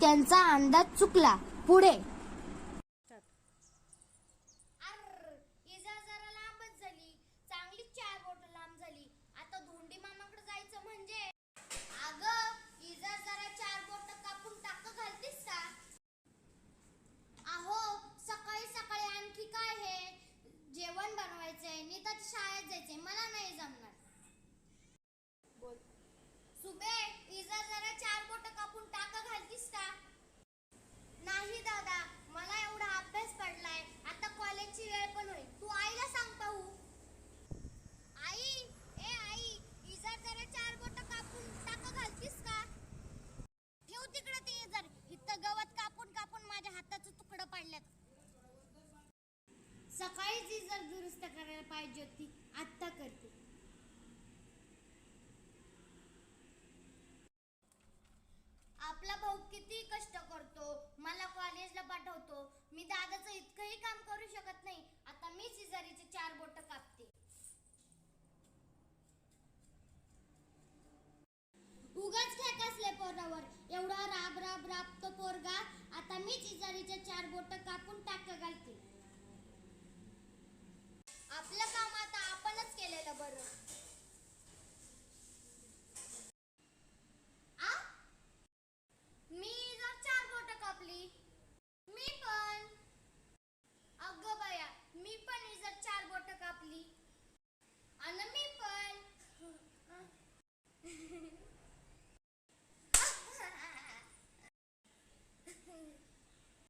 त्यांचा अंदाज चुकला. पुढे. इजा जरा सकाळीच जर दुरुस्त करायला पाहिजे होती आत्ता करते. आपला भाऊ किती कष्ट करतो मला कॉलेजला पाठवतो मी दादाचं इतकंही काम करू शकत नाही आता मी शेजारीचे चार बोट कापते. उगाच खेकसले पोरावर एवढा राब राब राब तो पोरगा आता मी शेजारीचे चार बोट कापून